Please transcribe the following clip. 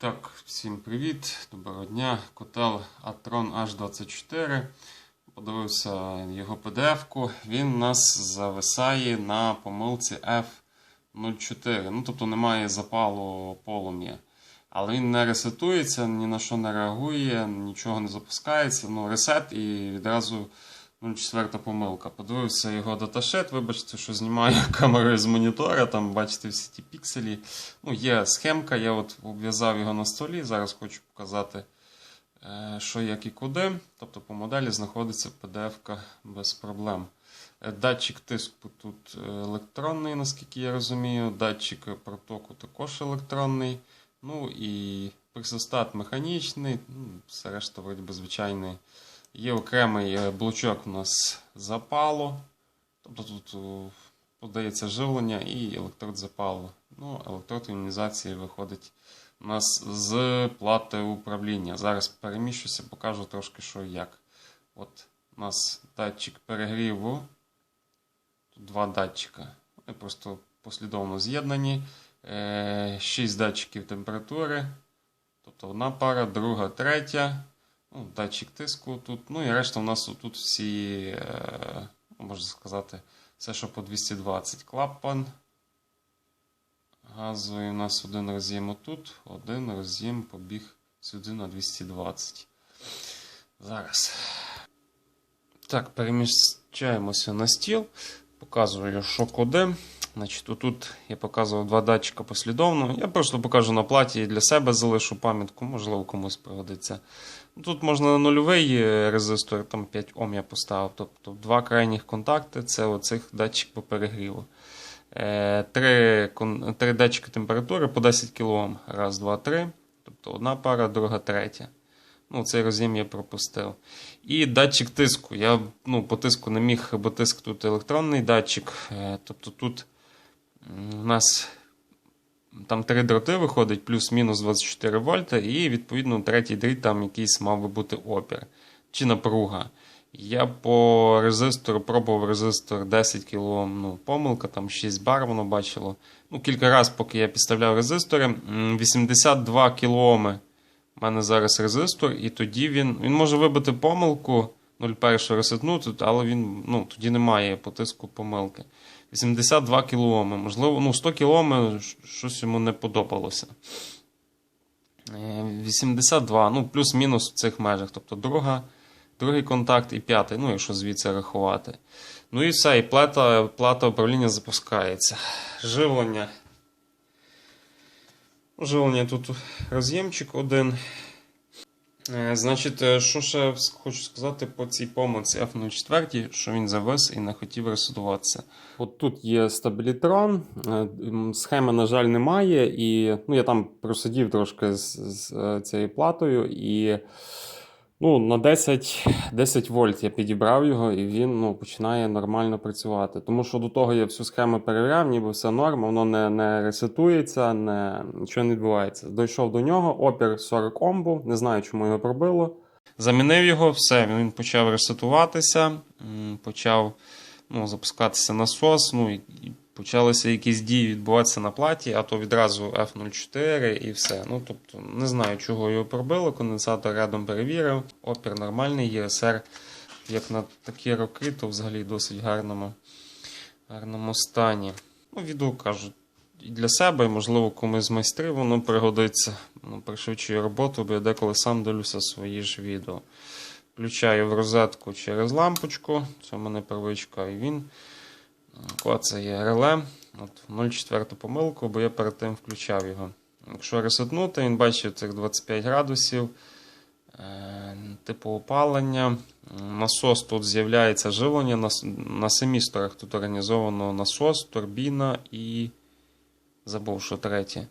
Так, всім привіт, доброго дня. Котел Atron H24. Подивився його PDF-ку. Він нас зависає на помилці F04. Ну, тобто немає запалу полум'я. Але він не ресетується, ні на що не реагує, нічого не запускається. Ну, ресет і відразу 04 помилка. Подивився його даташет. Вибачте, що знімаю камерою з монітора. Там бачите всі ті пікселі. Ну, є схемка, я от обв'язав його на столі. Зараз хочу показати, е, що як і куди. Тобто по моделі знаходиться PDF-ка без проблем. Е, Датчик тиску тут е, електронний, наскільки я розумію. Датчик протоку також електронний. Ну і присостат механічний, ну, все решта вроді би звичайний. Є окремий е, блочок у нас запалу. Тобто тут подається живлення і електрод запалу. Ну, електрод іонізації виходить у нас з плати управління. Зараз переміщуся, покажу трошки, що і як. От у нас датчик перегріву. Тут два датчика. Вони просто послідовно з'єднані. 6 датчиків температури. Тобто одна пара, друга, третя. Ну, датчик тиску тут. Ну і решта у нас тут всі, е, можна сказати, все, що по 220 клапан. Газовий у нас один роз'єм отут, один роз'єм побіг сюди на 220. Зараз. Так, переміщаємося на стіл. Показую, що куди. Значить, Тут я показував два датчика послідовно. Я просто покажу на платі для себе залишу пам'ятку, можливо, комусь пригодиться. Тут можна на нульовий е, резистор, там 5 Ом я поставив. Тобто два крайніх контакти це оцих датчик по перегріву. Е, Три, три датчики температури по 10 кОм. Раз, два, три. Тобто одна пара, друга, третя. Ну, цей роз'єм я пропустив. І датчик тиску. Я ну, по тиску не міг, бо тиск тут електронний датчик. Е, Тобто тут у нас там три дроти виходить, плюс-мінус 24 вольта, і відповідно третій дріт там якийсь мав би бути опір чи напруга. Я по резистору пробував резистор 10 кОм, ну, помилка, там 6 бар воно бачило. Ну, кілька разів, поки я підставляв резистори, 82 кОм у мене зараз резистор, і тоді він він може вибити помилку 0,1 ресетнути, але він ну, тоді немає по тиску помилки. 82 кОм. Можливо, ну, 100 кОм щось йому не подобалося. Е, 82, ну, плюс-мінус в цих межах. Тобто друга, другий контакт і п'ятий, ну, якщо звідси рахувати. Ну і все, і плата, плата управління запускається. Живлення. Живлення тут роз'ємчик один. Е, Значить, е, що ще хочу сказати по цій помилці F04, що він завис і не хотів ресетуватися. От тут є стабілітрон, е, схеми, на жаль, немає. І ну, я там просидів трошки з, з цією платою, і ну, на 10, 10 вольт я підібрав його, і він ну, починає нормально працювати. Тому що до того я всю схему перевіряв, ніби все норм, воно не, не ресетується, не, нічого не відбувається. Дійшов до нього, опір 40 Ом був, не знаю, чому його пробило. Замінив його, все, він почав ресетуватися, почав ну, запускатися насос, ну, і почалися якісь дії відбуватися на платі, а то відразу F04 і все. Ну, тобто, не знаю, чого його пробило, конденсатор рядом перевірив, опір нормальний, ЄСР, як на такі роки, то взагалі досить гарному, гарному стані. Ну, відео кажу, і для себе, і, можливо, комусь з майстрів воно пригодиться. Ну, пришвидшує роботу, бо я деколи сам дивлюся свої ж відео. Включаю в розетку через лампочку, це в мене первичка, і він клацає реле. От, в 0,4 помилку, бо я перед тим включав його. Якщо ресетнути, він бачить цих 25 градусів, е, типу опалення. Насос тут з'являється живлення. На, на семісторах тут організовано насос, турбіна і забув, що третє.